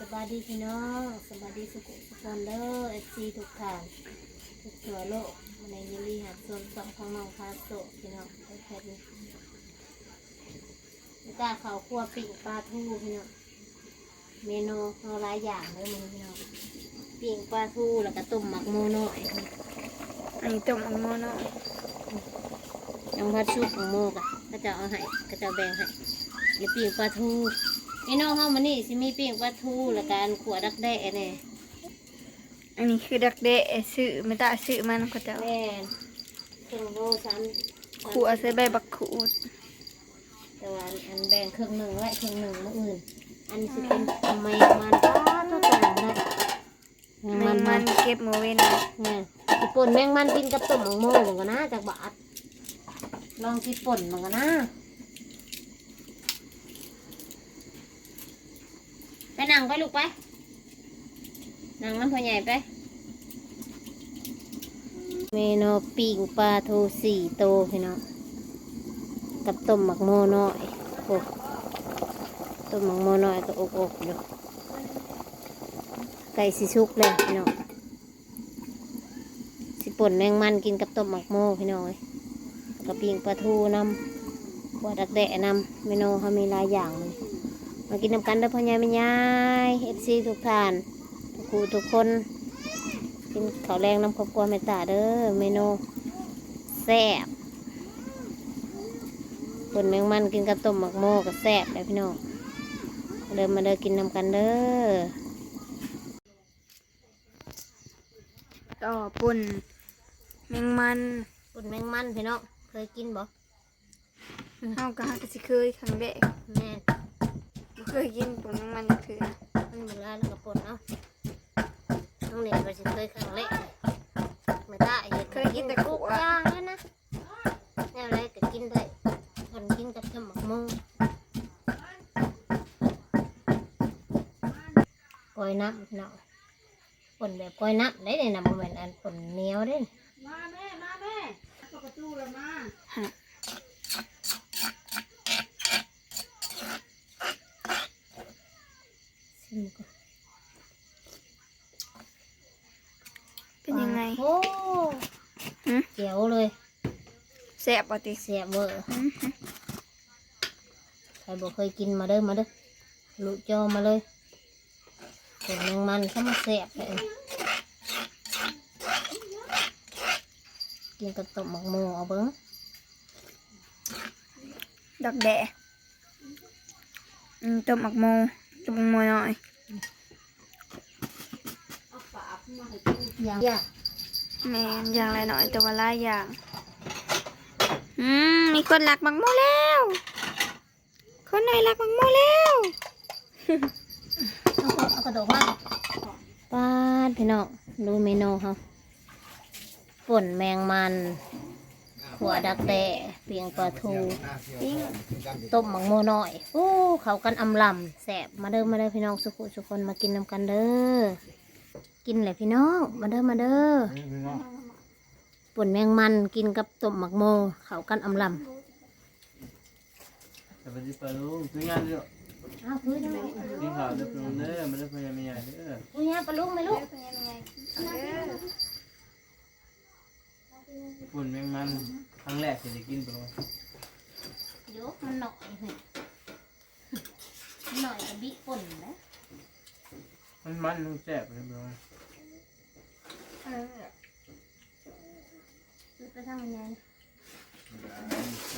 สบายดีพี่น้องสบายดีสุขุสุขคนเด้อเอฟซีทุกท่านทุกทั่วโลกมาในยินดีหัดส่วนสองของน้องพาโซพี่น้องไอ้แค่นี้ไม่กล้าเขาคั่วปิ่งปลาทูพี่น้องเมนูเอาหลายอย่างเลยมึงพี่น้องปิ่งปลาทูแล้วก็ต้มหมักโมโน่อยอันนี้ต้มอังโมเนาะยังพัดซุปของโมกะก็จะเอาให้ก็จะแบ่งให้เดี๋ยวปิ่งปลาทู เมนูเฮามันนี่สิมีปิ่งปลาทูแล้วก็อันขัวดักแด้เนี่ยอันนี้คือดักเดะซื้อไม่ได้ซื้อมันก็จะแม่นครึ่งโลสามขัวใส่ใบบักขูดแต่ว่าอันอันแบ่งครึ่งหนึ่งไว้ครึ่งหนึ่งมื้ออื่น อันนี้สิเป็นทำไมมันป้าตัวตัวนั้นแมงมันเก็บมือเว้นเนี่ยสิป่นแมงมันกินกับต้มหมังโม่เหมือนกันนะจากบาทลองสิป่นเหมือนกันนะไป นั่งไปลูกไป นั่งน้ำพ่อใหญ่ไป เมนูปิ่งปลาทูสี่โตพี่น้อง กับต้มหมักโมน้อยโอ้ต้มหมักโมน้อยก็อกอกอยู่ไก่สิชุกเลยพี่น้อง สิป่นแมงมันกินกับต้มหมักโมพี่น้องเอ้ยกับปิ่งปลาทูน้ำบัวดักแดะน้ำเมนูเขามีหลายอย่างเลย มากินน้ำกันเด้อพ่อใหญ่แม่ยายเอฟซีทุกท่านทุกครูทุกคน กินข้าวแรงน้ำครอบครัวแม่ตาเด้อเมนูแซ่บผลแมงมันกินกับต้มหมักโมกับแซ่บเลยพี่น้องมาเดินมาเดินกินน้ำกันเด้อต่อปุ่นแมงมันผลแมงมันพี่น้องเคยกินบ่เฮาก็หากสิเคยครั้งแรกแม่บ่ เคยกินปุ่นแมงมันคือมันเหมือนร้านแล้วกับปนเนาะน้องเนี่ยไปสิเคยครั้งแรกแม่ตาเห็นเคยกินแต่ทุกุกอะอย่างเลยนะแนวไรก็กินได้คนกินกับต้มหมักโมก้อยน้ำพี่น้องผลแบบก้อยน้ำได้เลยนะบ่แม่นอันผลเหนียวเด้มาแม่มาแม่เปิดประตูแล้วมา ชิมก่อนเป็นยังไงโอ้หืมเจียวเลยแซ่บบ่ติเสียเบอร์อื้อหือใครบอกเคยกินมาเด้อมาเด้อลุจอมาเลยผลแมงมันเข้ามาเสียบเลยกินกับต้มหมักหมูเอาเบิ้งดักแดะอืมต้มอักโม ต้มอักโมหน่อยเอาปากมาให้กินอย่างยากแม่นอย่างไรหน่อยแต่ว่าหลายอย่าง อืมมีคนหลักบักโมแล้ว คนหน่อยหลักบักโมแล้วเอาเอาเอากระโดดมาปาดพี่น้องดูเมนูเขาป่นแมงมัน หัวดักแด้เปียงปลาทูปิ้งต้มหมักโมน้อยโอ้เขากันอำลำแสบมาเด้อมาเด้อพี่น้องสุขุสุกคนมากินนำกันเด้อกินเลยพี่น้องมาเด้อมาเด้อป่นแมงมันกินกับต้มหมักโมเขากันอำลสวัสดีปาลุงซื้องานเยอะำอ้าวพื้นยังไงกินข้าวเด้อปาลุงเด้อมาเด้อพยายามใหญ่เด้อพื้นยังปลาลุงไหมลูกปุ่นแมงมันค รั้งแรกที่จะกินปาลุงเดี๋ยวมันหน่อยเฮ้ยมันหน่อยกับบิป่นนะมันมันมันแซ่บเลยปาลุงไปทำยังไง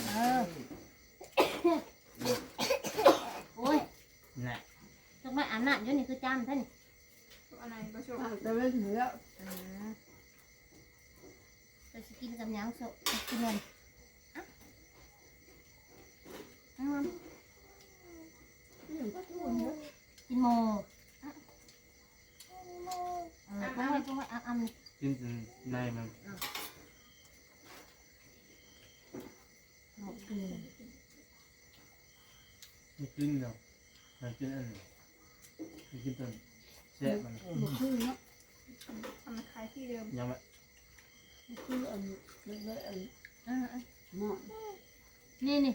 เออโอ้ยน่ะจังไปอาบน้ำอยู่นี่คือจามท่านอะไรก็ชอบแต่ไม่ถึงแล้วอ่าจะสิ กินกับหยังโซะกินเงินอะเอามากินโมอะเออต้องไว้ต้องไว้อะอะกินจนในมันหมดกินไม่กินแล้วมันกินอันนี้ไม่กินต้นแซ่บมันบุกขึ้นเนาะทำมาขายที่เดิมยัง ไม่บุกขึ้นอันเล็กๆอันอะอะหมอนนี่นี่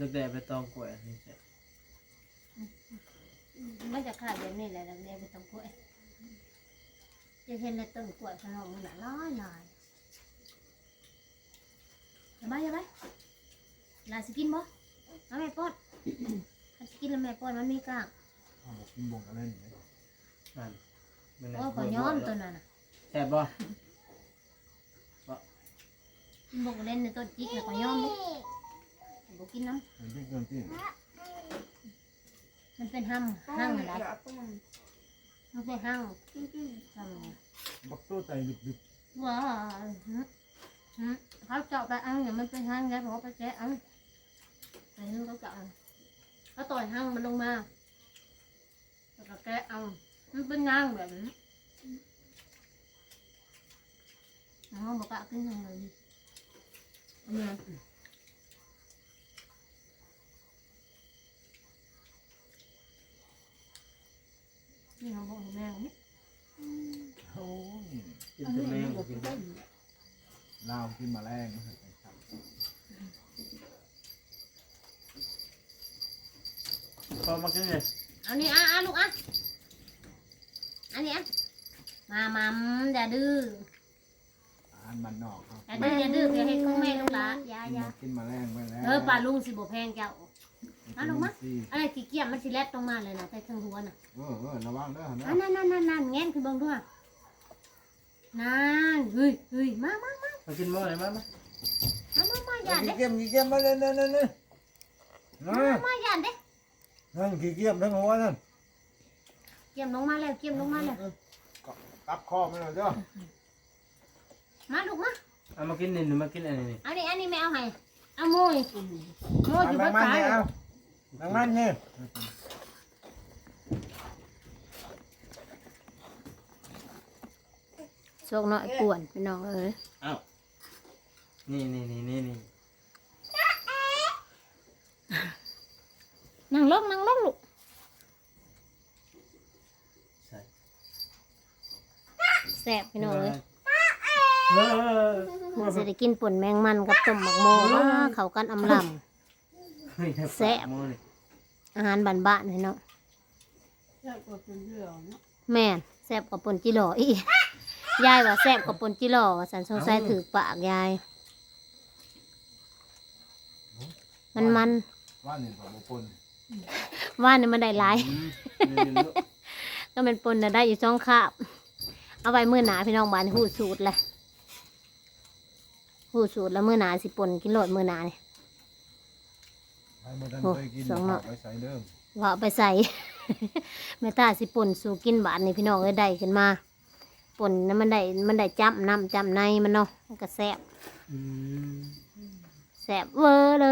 ตั้งแต่ไปตองกล้วยนี่แซ่บนมันจะขาดแบบนี้แหละเราเรียกไปต้นกล้วยจะเห็นในต้นกล้วยขนมมันน่ะน้อยหน่อยอย่าไปอย่าไปลาสิกินบ่เอาแม่ป้อนถ้าสิกินแล้วแม่ป้อนมันมีกล้าง เอาบอกกินบ่งกันเล่นเลยนั่นมันโอ้ขอย้อมตัวนั้นน่ะแซ่บบ่มัน บอกเล่นในต้นจิกแล้วขอย้อมดิบอกกินน้มันที่เกินที่ำมันเป็นห้ำห้ำอะไรอย่าป้อนมันเป็นห้จริงำห้ำบักตัวใจดึกว้าวหืมหืมเขาเจาะไปเอาเนี่ยมันเป็นห้างไงบอกว่าไปแกะเอาไปนึงเขาเจาะเอาเขาต่อยห้างมันลงมาแล้วก็แกะเอามันเป็นงางแบบนี้อ๋อบอกว่าขึ้นยังไงอันนี้นี่เขาบอกให้แม่เอาๆโอ้ยกินอันแต่นี้แมงมันกิน เป็นลาวกินแมาแรงนะครับพอมากินเลยเอานี่อะอะลูกอะอั นนี้อะมามัมอย่าดื้ออาหารมันนอกครับอย่าดื้ออย่าดื้ออย่าให้ของแม่ลูกหลานอย่ากินอย่ามากินแมาแรงไปแล้วเออปลาลุงสิบ่แพงเจ้ามาลงมาสิอะไรสีเกียมมันสิแลดตรงมาเลยนะแต่ทางหัวน่ะเออเออระวังเด้อนะอันนั่นนั่นนั่นนั่นแง้นคือเบิ่งด้วยนั่นเฮ้ยเฮ้ยมามามามากินหม้อเลยมามามามามาอย่าขี้เด้เกียจขี้เกียจมาเลยนั่นนั่นนั่นมามาอย่าเด้นั่นขี้เกียจทั้งหัวนั่นเกียมลงมาแล้วเกียมลงมาแล้ว กลับคอมาเลยเด้อ มาลูกมาเอามากินนี่หนูมากินอันนี้นี่อันนี้อันนี้ไม่เอาให้เอาโมยโมยอยู่มับนนมันขาเนี่ยเอามันมันเนี่ยโชคน้อยป่วนพี่น้องเอ้ยอ้าวนี่นี่นี่นี่นี่นั่งลงนั่งลงลูกใส่แซ่บพี่น้องเอ้ย เออสิได้กินป่นแมงมันกับต้มหมักโมว่าเขากันอำลเฮ้ยแซ่บหม้อนี่ำอาหารบ้านๆพี่น้องแค่กดเป็นเรื่องเนาะแม่นแซ่บกว่าป่นจิหล่ออีกยายว่าแซ่บกว่าป่นจิหล่อสันสงสัยถือปากยาย มันมันว่านี่ของบุปผลว่านี่มันได้หลายอืมนี่นี่ลูกก็เป็นป่นน่ะได้อยู่ช่องคาบเอาไว้มื้อหนาพี่น้องบ้านหูสูตรเลย หูสูตรแล้วมื้อหนาสิป่นกินโลดมื้อหนานี่ให้มันทันโอ้เคยกินสองหน่อไปใส่เดิมว่าเอาไปใส่ แม่ตาสิป่นสู่กินบาทนี่พี่น้องเอ้ยได้ขึ้นมาป่นนั้นมันได้มันได้จ้ำน้ำจ้ำในมันเนาะมันก็แซ่บอืมแสบเวอร์เล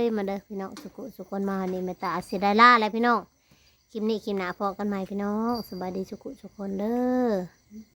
ยมาเด้อพี่น้องสุขุสุคนมานี่แม่ตาเสียดายล่าแล้วพี่น้องคลิปนี้คลิปหน้าพอกันใหม่พี่น้องสบายดีสุขุสุคนเด้อ